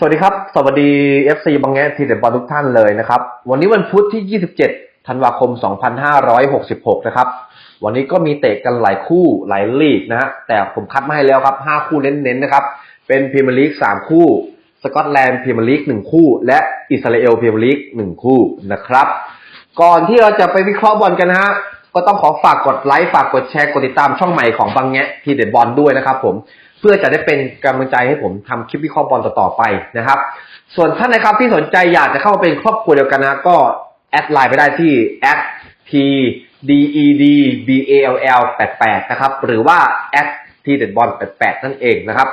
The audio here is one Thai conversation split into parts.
สวัสดีครับ สวัสดี FC บางแง่ทีเด็ดบอลทุกท่านเลยนะครับ วันนี้วันพุธที่ 27 ธันวาคม 2566 นะครับ วันนี้ก็มีเตะกันหลายคู่หลายลีกนะฮะ แต่ผมคัดมาให้แล้วครับ 5 คู่เน้นๆนะครับ เป็นพรีเมียร์ลีก 3 คู่ สกอตแลนด์พรีเมียร์ลีก 1 คู่ และอิสราเอลพรีเมียร์ลีก 1 คู่นะครับ ก่อนที่เราจะไปวิเคราะห์บอลกันนะฮะ ก็ต้องขอฝากกดไลค์ฝากกดแชร์กดติดตามช่องใหม่ของบางแงะทีเด็ดบอลด้วยนะครับผมเพื่อจะได้เป็นกำลังใจให้ผมทำคลิปวิเคราะห์บอลต่อๆไปนะครับ ส่วนท่านนะครับที่สนใจอยากจะเข้ามาเป็นครอบครัวเดียวกันนะก็แอดไลน์ไปได้ที่ at t d e d b a l l 88นะครับหรือว่า at t เด็ดบอล88 นั่นเองนะครับ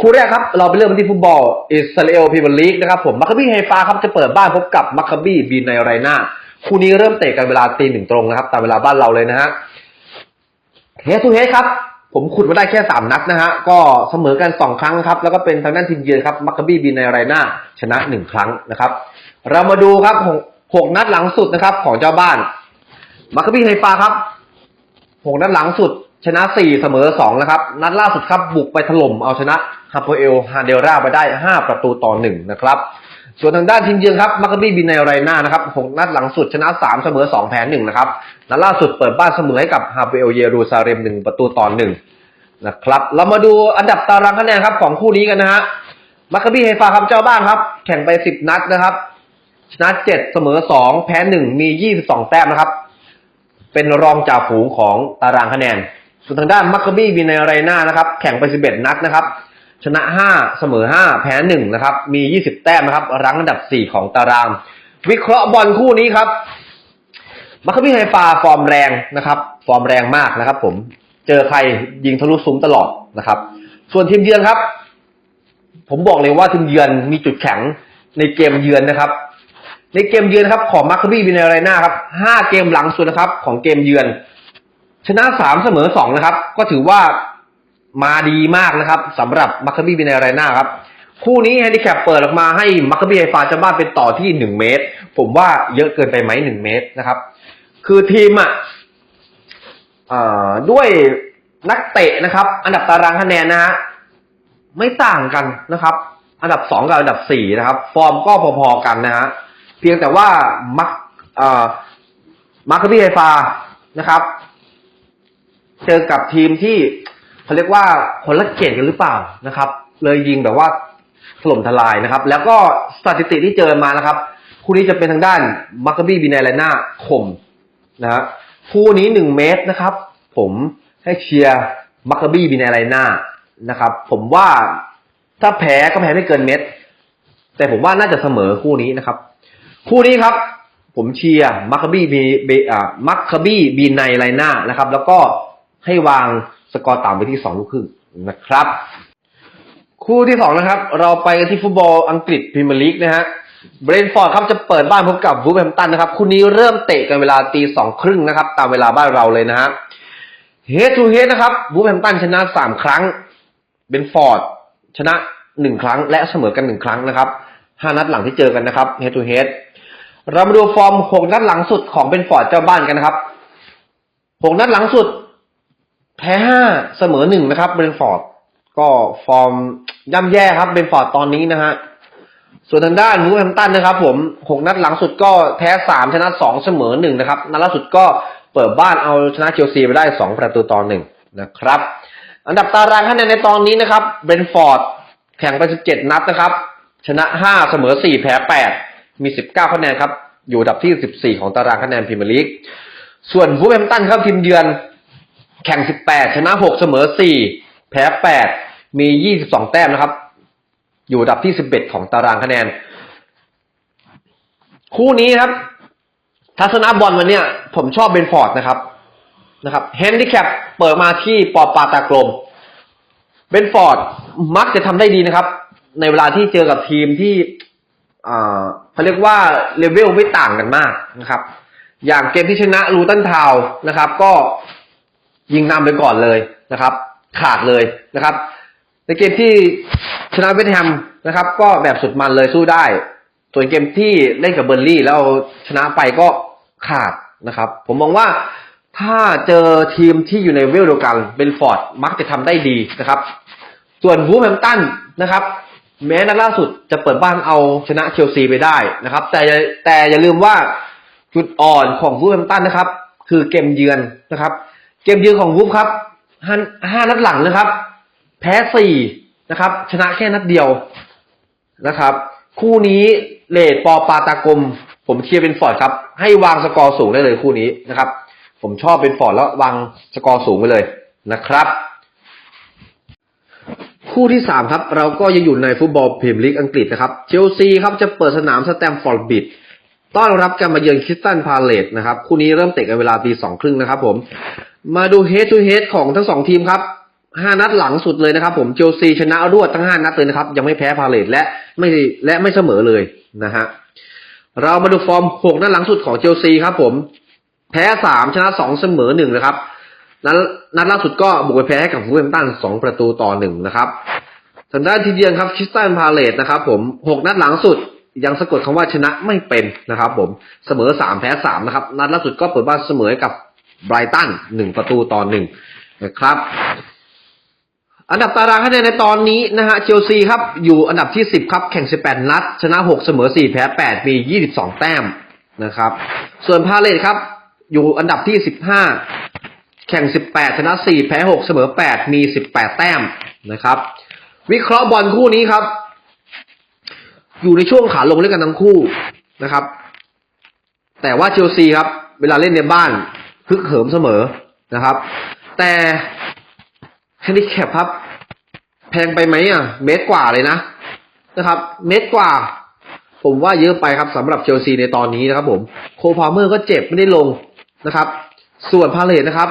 คู่แรกครับ เราไปเริ่มกันที่ฟุตบอลอิสราเอลพรีเมียร์ลีกนะครับผมมัคคาบี้ไฮฟาครับจะเปิดบ้านพบกับมัคคาบี้บีในไรนา คู่นี้เริ่มเตะกันเวลาตีหนึ่งตรงนะครับ ตามเวลาบ้านเราเลยนะฮะเฮดทูเฮดครับ ผมขุดมาได้แค่สามนัดนะฮะ ก็เสมอกันสองครั้งครับ แล้วก็เป็นทางด้านทีมเยือนครับ มัคคบี้บีในไรน่าชนะหนึ่งครั้งนะครับ เรามาดูครับหกนัดหลังสุดนะครับ ของเจ้าบ้าน มัคคบี้ไฮฟาครับหกนัดหลังสุดชนะสี่เสมอสองนะครับ นัดล่าสุดครับบุกไปถล่มเอาชนะฮาโปเอลฮาเดลราไปได้ห้าประตูต่อหนึ่งนะครับ ส่วนทางด้านทีมเยือนครับมัคคบี้บินในไรนานะครับหกนัดหลังสุดชนะสามเสมอสองแพ้หนึ่งนะครับนัดล่าสุดเปิดบ้านเสมอให้กับฮาเปเอลเยรูซาเล็มหนึ่งประตูต่อหนึ่งนะครับเรามาดูอันดับตารางคะแนนครับของคู่นี้กันนะฮะมัคคบี้ไฮฟาครับเจ้าบ้านครับ แข่งไปสิบนัดนะครับ ชนะเจ็ดเสมอสองแพ้หนึ่งมียี่สิบสองแต้มนะครับ เป็นรองจ่าฝูงของตารางคะแนน ส่วนทางด้านมัคคบี้บินในไรนานะครับ แข่งไปสิบเอ็ดนัดนะครับ ชนะห้าเสมอห้าแพ้หนึ่งนะครับ มียี่สิบแต้มนะครับ รั้งอันดับสี่ของตาราง วิเคราะห์บอลคู่นี้ครับมัคคาบี้ไฮฟาฟอร์มแรงนะครับ ฟอร์มแรงมากนะครับ ผมเจอใครยิงทะลุซุ้มตลอดนะครับ ส่วนทีมเยือนครับ ผมบอกเลยว่าทีมเยือนมีจุดแข็งในเกมเยือนนะครับ ในเกมเยือนครับของมัคคาบี้บินในไรนาครับห้าเกมหลังสุดนะครับ ของเกมเยือน ชนะสามเสมอสองนะครับ ก็ถือว่า มาดีมากนะครับสำหรับมัคคาบี้บินไรนาครับ คู่นี้แฮนดิแคปเปิดออกมาให้มัคคาบี้ไฮฟาจะบ้านเป็นต่อที่หนึ่งเมตร ผมว่าเยอะเกินไปไหมหนึ่งเมตรนะครับ คือทีมอะด้วยนักเตะนะครับ อันดับตารางคะแนนนะฮะไม่ต่างกันนะครับ อันดับสองกับอันดับสี่นะครับ ฟอร์มก็พอๆกันนะฮะเพียงแต่ว่ามักมัคคาบี้ไฮฟานะครับ เจอกับทีมที่ เขาเรียกว่าคนละเกตกันหรือเปล่านะครับ เลยยิงแบบว่าถล่มทลายนะครับ แล้วก็สถิติที่เจอมานะครับ คู่นี้จะเป็นทางด้านมัคคบี้บินไนแลนาคมนะฮะคู่นี้หนึ่งเมตรนะครับ ผมให้เชียร์มัคคบี้บินไนแลน่านะครับ ผมว่าถ้าแพ้ก็แพ้ไม่เกินเม็ดแต่ผมว่าน่าจะเสมอคู่นี้นะครับ คู่นี้ครับ ผมเชียร์มัคคบี้บีบีอ่ามัคคบี้บีไนไลน่านะครับ แล้วก็ให้วาง สกอร์ต่ำไปที่สองลูกครึ่งนะครับ คู่ที่สองนะครับ เราไปกันที่ฟุตบอลอังกฤษพรีเมียร์ลีกนะฮะเบรนฟอร์ดครับจะเปิดบ้านพบกับวูแฮมป์ตันนะครับคู่นี้เริ่มเตะกันเวลาตีสองครึ่งนะครับ ตามเวลาบ้านเราเลยนะฮะเฮดทูเฮดนะครับวูแฮมป์ตันชนะสามครั้งเบนฟอร์ดชนะหนึ่งครั้ง และเสมอกันหนึ่งครั้งนะครับห้านัดหลังที่เจอกันนะครับเฮดทูเฮดเรามาดูฟอร์มหกนัดหลังสุดของเบนฟอร์ดเจ้าบ้านกันนะครับหกนัดหลังสุด แพ้ห้าเสมอหนึ่งนะครับเบนฟอร์ดก็ฟอร์มย่ำแย่ครับเบนฟอร์ดตอนนี้นะฮะส่วนทางด้านวูฟแฮมตันนะครับ ผมหกนัดหลังสุดก็แพ้สามชนะสองเสมอหนึ่งนะครับนัดล่าสุดก็เปิดบ้านเอาชนะเชลซีไปได้สองประตูต่อหนึ่งนะครับ อันดับตารางคะแนนในตอนนี้นะครับเบรนฟอร์ดแข่งไป17นัดนะครับ ชนะ5เสมอ4แพ้8มี19คะแนนครับ อยู่อันดับที่14ของตารางคะแนนพรีเมียร์ลีกส่วนวูฟแฮมตันครับทีมเยือน แข่ง 18 ชนะ 6 เสมอ 4 แพ้ 8 มี 22 แต้มนะครับ อยู่อันดับที่ 11 ของตารางคะแนน คู่นี้ครับ ทัศนบอลวันเนี้ยผมชอบเบนฟอร์ดนะครับนะครับแฮนดิแคปเปิดมาที่ปอปาตากลมเบนฟอร์ดมักจะทำได้ดีนะครับ ในเวลาที่เจอกับทีมที่เขาเรียกว่าเลเวลไม่ต่างกันมากนะครับ อย่างเกมที่ชนะลูตันทาวนะครับ ก็ ยิงนำไปก่อนเลยนะครับ ขาดเลยนะครับ ในเกมที่ชนะเวสต์แฮมนะครับ ก็แบบสุดมันเลยสู้ได้ ส่วนเกมที่เล่นกับเบอร์ลี่แล้วชนะไปก็ขาดนะครับ ผมมองว่าถ้าเจอทีมที่อยู่ในเวลเดียวกันเบนฟอร์ดมักจะทำได้ดีนะครับ ส่วนวูแฮมป์ตันนะครับ แม้นัดล่าสุดจะเปิดบ้านเอาชนะเชลซีไปได้นะครับ แต่แต่อย่าลืมว่าจุดอ่อนของวูแฮมป์ตันนะครับ คือเกมเยือนนะครับ เกมเยือนของวูฟครับห้าห้านัดหลังนะครับ แพ้สี่นะครับ ชนะแค่นัดเดียวนะครับ คู่นี้เลดปอปาตากลมผมเชียร์เป็นฟอร์ดครับ ให้วางสกอร์สูงได้เลยคู่นี้นะครับ ผมชอบเป็นฟอร์ดแล้ววางสกอร์สูงไปเลยนะครับ คู่ที่สามครับ เราก็ยังอยู่ในฟุตบอลพรีเมียร์ลีกอังกฤษนะครับ เชลซีครับจะเปิดสนามสแตมฟอร์ดบิด ต้อนรับการมาเยือนคิสตันพาเลตนะครับ คู่นี้เริ่มเตะกันเวลาตีสองครึ่งนะครับผม มาดูเฮดทูเฮดของทั้งสองทีมครับห้านัดหลังสุดเลยนะครับผมเชลซีชนะรวดทั้งห้านัดเลยนะครับ ยังไม่แพ้พาเลตและไม่และไม่เสมอเลยนะฮะเรามาดูฟอร์มหกนัดหลังสุดของเชลซีครับผม แพ้สามชนะสองเสมอหนึ่งนะครับนัดนัดล่าสุดก็บุกไปแพ้กับฟูลแฮมตันสองประตูต่อหนึ่งนะครับทางด้านทีเยือนครับคริสตันพาเลตนะครับผมหกนัดหลังสุด ยังสะกดคำว่าชนะไม่เป็นนะครับผมเสมอสามแพ้สามนะครับ นัดล่าสุดก็เปิดบ้านเสมอกับไบรตันหนึ่งประตูต่อหนึ่งนะครับ อันดับตารางคะแนนในตอนนี้นะฮะเชลซีครับอยู่อันดับที่สิบครับแข่งสิบแปดนัด ชนะหกเสมอสี่แพ้แปดมียี่สิบสองแต้มนะครับ ส่วนพาเลตครับ อยู่อันดับที่สิบห้าแข่ง18ชนะ4แพ้6เสมอ8มี18แต้มนะครับ วิเคราะห์บอลคู่นี้ครับ อยู่ในช่วงขาลงด้วยกันทั้งคู่นะครับ แต่ว่าเชลซีครับ เวลาเล่นในบ้านพึกเหิมเสมอนะครับ แต่แฮนดิแคปครับ แพงไปไหมอะ เมตรกว่าเลยนะนะครับ เมตรกว่า ผมว่าเยอะไปครับสำหรับเชลซีในตอนนี้นะครับ ผม โคพาเมอร์ก็เจ็บไม่ได้ลงนะครับ ส่วนพาเลตนะครับ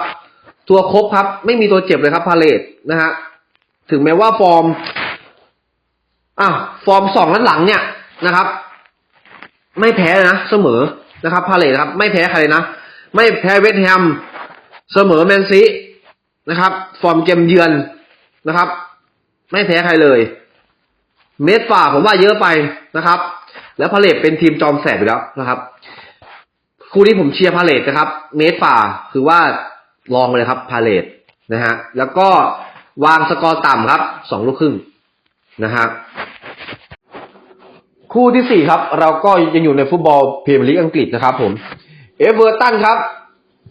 ตัวครบครับ ไม่มีตัวเจ็บเลยครับพาเลตนะฮะถึงแม้ว่าฟอร์ม อะฟอร์มสองนัดหลังเนี่ยนะครับ ไม่แพ้นะเสมอนะครับพาเลตครับ ไม่แพ้ใครนะไม่แพ้เวสต์แฮมเสมอแมนซีนะครับ ฟอร์มเกมเยือนนะครับ ไม่แพ้ใครเลย เมตฝ่าผมว่าเยอะไปนะครับ แล้วพาเลตเป็นทีมจอมแสบอยู่แล้วนะครับคู่นี้ผมเชียร์พาเลตนะครับ เมตฝ่าคือว่าลองเลยครับพาเลตนะฮะแล้วก็วางสกอร์ต่ำครับสองลูกครึ่งนะฮะ คู่ที่สี่ครับ เราก็ยังอยู่ในฟุตบอลพรีเมียร์ลีกอังกฤษนะครับผมเอเวอร์ตันครับ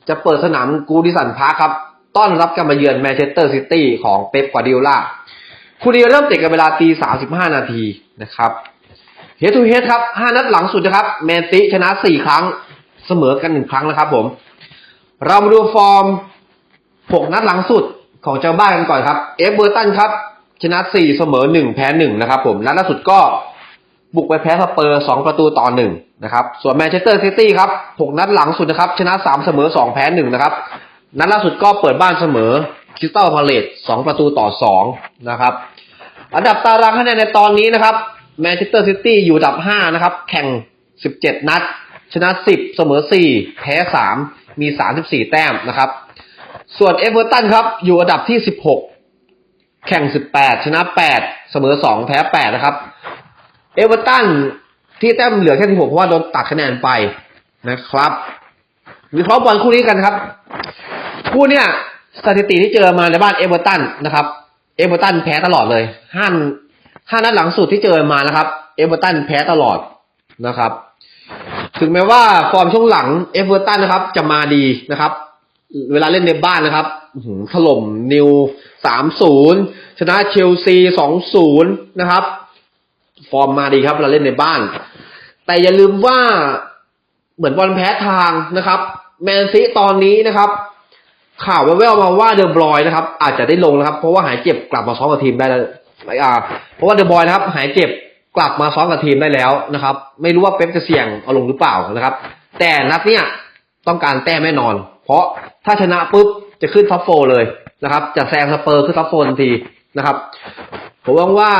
จะเปิดสนามกูดิสันพาร์คครับ ต้อนรับการมาเยือนแมนเชสเตอร์ซิตี้ของเป๊ปกวาดิโอลาคู่นี้เริ่มเตะกันเวลาตีสามสิบห้านาทีนะครับเฮดทูเฮดครับห้านัดหลังสุดนะครับ แมนซีชนะสี่ครั้งเสมอกันหนึ่งครั้งนะครับ ผม เรามาดูฟอร์มหกนัดหลังสุดของเจ้าบ้านกันก่อนครับ เอฟเบอร์ตันครับ ชนะสี่เสมอหนึ่งแพ้หนึ่งนะครับ ผมนัดล่าสุดก็ บุกไปแพ้สเปอร์สองประตูต่อหนึ่งนะครับ ส่วนแมนเชสเตอร์ซิตี้ครับหกนัดหลังสุดนะครับ ชนะสามเสมอสองแพ้หนึ่งนะครับ นัดล่าสุดก็เปิดบ้านเสมอคริสตัลพาเลตสองประตูต่อสองนะครับ อันดับตารางคะแนนในตอนนี้นะครับแมนเชสเตอร์ซิตี้อยู่อันดับห้านะครับ แข่งสิบเจ็ดนัด ชนะสิบเสมอสี่แพ้สามมีสามสิบสี่แต้มนะครับ ส่วนเอเวอร์ตันครับ อยู่อันดับที่สิบหกแข่งสิบแปดชนะแปดเสมอสองแพ้แปดนะครับ เอเวอร์ตันที่แต้มเหลือแค่สิบหกเพราะว่าโดนตัดคะแนนไปนะครับวิเคราะห์บอลคู่นี้กันครับ คู่เนี้ยสถิติที่เจอมาในบ้านเอเวอร์ตันนะครับ เอเวอร์ตันแพ้ตลอดเลยห้าห้านัดหลังสุดที่เจอมานะครับ เอเวอร์ตันแพ้ตลอดนะครับ ถึงแม้ว่าฟอร์มช่วงหลังเอเวอร์ตันนะครับ จะมาดีนะครับ เวลาเล่นในบ้านนะครับถล่มนิวสามศูนย์ชนะเชลซีสองศูนย์นะครับ ฟอร์มมาดีครับเวลาเล่นในบ้าน แต่อย่าลืมว่าเหมือนบอลแพ้ทางนะครับ แมนซีตอนนี้นะครับ ข่าวแว่วๆมาว่าเดอะบรอยนะครับ อาจจะได้ลงนะครับ เพราะว่าหายเจ็บกลับมาซ้อมกับทีมได้แล้วอ่าเพราะว่าเดอะบรอยนะครับ หายเจ็บกลับมาซ้อมกับทีมได้แล้วนะครับ ไม่รู้ว่าเป๊ปจะเสี่ยงเอาลงหรือเปล่านะครับ แต่นัดเนี้ยต้องการแต้มแน่นอน เพราะถ้าชนะปุ๊บจะขึ้นท็อปโฟเลยนะครับ จะแซงสเปอร์ขึ้นท็อปโฟทันทีนะครับ ผมหวังว่า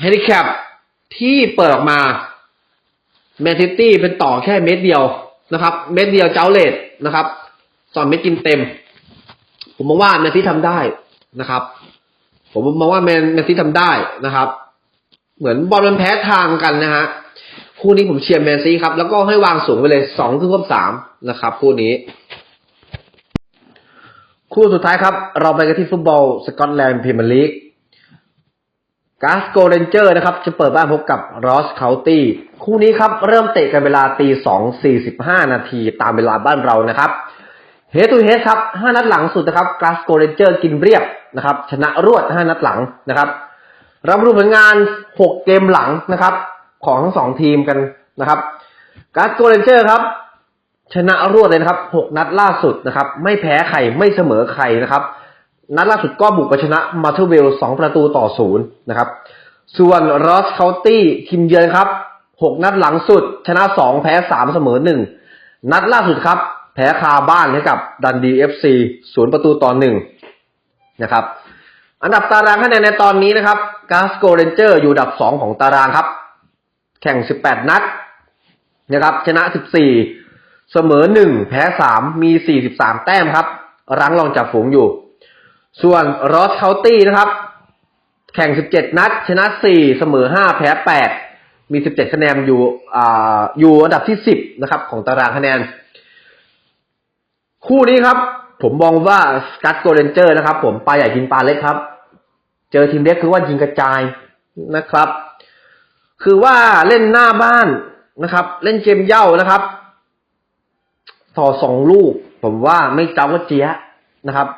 เฮลิแคป ที่เปิดออกมาแมนซิตี้เป็นต่อแค่เม็ดเดียวนะครับ เม็ดเดียวเจ้าเลดนะครับสอนเม็ดกินเต็ม ผมมองว่าแมนซีทำได้นะครับ ผมมองว่าแมนแมนซีทำได้นะครับ เหมือนบอลมันแพ้ทางกันนะฮะคู่นี้ผมเชียร์แมนซีครับ แล้วก็ให้วางสูงไปเลยสองถึงควบสามนะครับคู่นี้ คู่สุดท้ายครับ เราไปกันที่ฟุตบอลสกอตแลนด์พรีเมียร์ลีก กาสโกเรนเจอร์นะครับจะเปิดบ้านพบกับรอสเคาตี้คู่นี้ครับเริ่มเตะกันเวลาตีสองสี่สิบห้านาทีตามเวลาบ้านเรานะครับเฮตูเฮดครับห้านัดหลังสุดนะครับกาสโกเรนเจอร์กินเรียบนะครับชนะรวดห้านัดหลังนะครับเรามาดูผลงานหกเกมหลังนะครับ ของทั้งสองทีมกันนะครับกาสโกเรนเจอร์ครับชนะรวดเลยนะครับหกนัดล่าสุดนะครับ ไม่แพ้ใครไม่เสมอใครนะครับ นัดล่าสุดก็บุกไปชนะมาเทอร์เวลสองประตูต่อศูนย์นะครับ ส่วนรอสเคาตี้ทีมเยือนครับหกนัดหลังสุด ชนะสองแพ้สามเสมอหนึ่งนัดล่าสุดครับ แพ้คาบ้านให้กับดันดีเอฟซีศูนย์ประตูต่อหนึ่งนะครับ อันดับตารางคะแนนในตอนนี้นะครับกาสโกเรนเจอร์อยู่อันดับสองของตารางครับ แข่งสิบแปดนัดนะครับ ชนะสิบสี่เสมอหนึ่งแพ้สามมีสี่สิบสามแต้มครับ รั้งรองจากฝูงอยู่ ส่วนรอสเคาตี้นะครับ แข่ง 17 นัด ชนะ 4 เสมอ 5 แพ้ 8 มี 17 คะแนนอยู่อ่าอยู่อันดับที่ 10 นะครับ ของตารางคะแนน คู่นี้ครับ ผมมองว่าสกัตโกเรนเจอร์นะครับ ผมปลาใหญ่กินปลาเล็กครับ เจอทีมเล็กคือว่ายิงกระจายนะครับ คือว่าเล่นหน้าบ้านนะครับ เล่นเกมเย่านะครับ ต่อสองลูก ผมว่าไม่เจ้าก็เจี๊ยนะครับ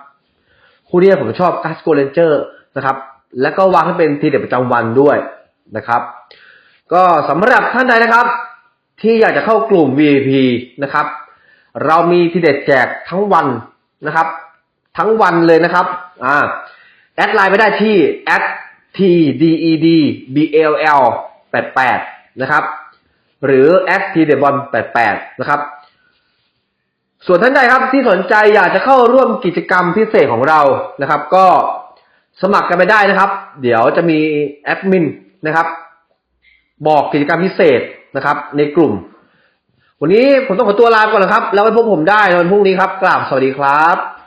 คู่นี้ผมชอบกัสโกเรนเจอร์นะครับ แล้วก็วางให้เป็นทีเด็ดประจำวันด้วยนะครับ ก็สำหรับท่านใดนะครับ ที่อยากจะเข้ากลุ่ม VIP นะครับ เรามีทีเด็ดแจกทั้งวันนะครับ ทั้งวันเลยนะครับอ่าแอดไลน์ไปได้ที่ at tded bll 88นะครับ หรือ at tdebon 88นะครับ ส่วนท่านใดครับที่สนใจอยากจะเข้าร่วมกิจกรรมพิเศษของเรานะครับ ก็สมัครกันไปได้นะครับ เดี๋ยวจะมีแอดมินนะครับ บอกกิจกรรมพิเศษนะครับ ในกลุ่ม วันนี้ผมต้องขอตัวลาไปก่อนนะครับ แล้วไว้พบผมได้ในวันพรุ่งนี้ครับกราบสวัสดีครับ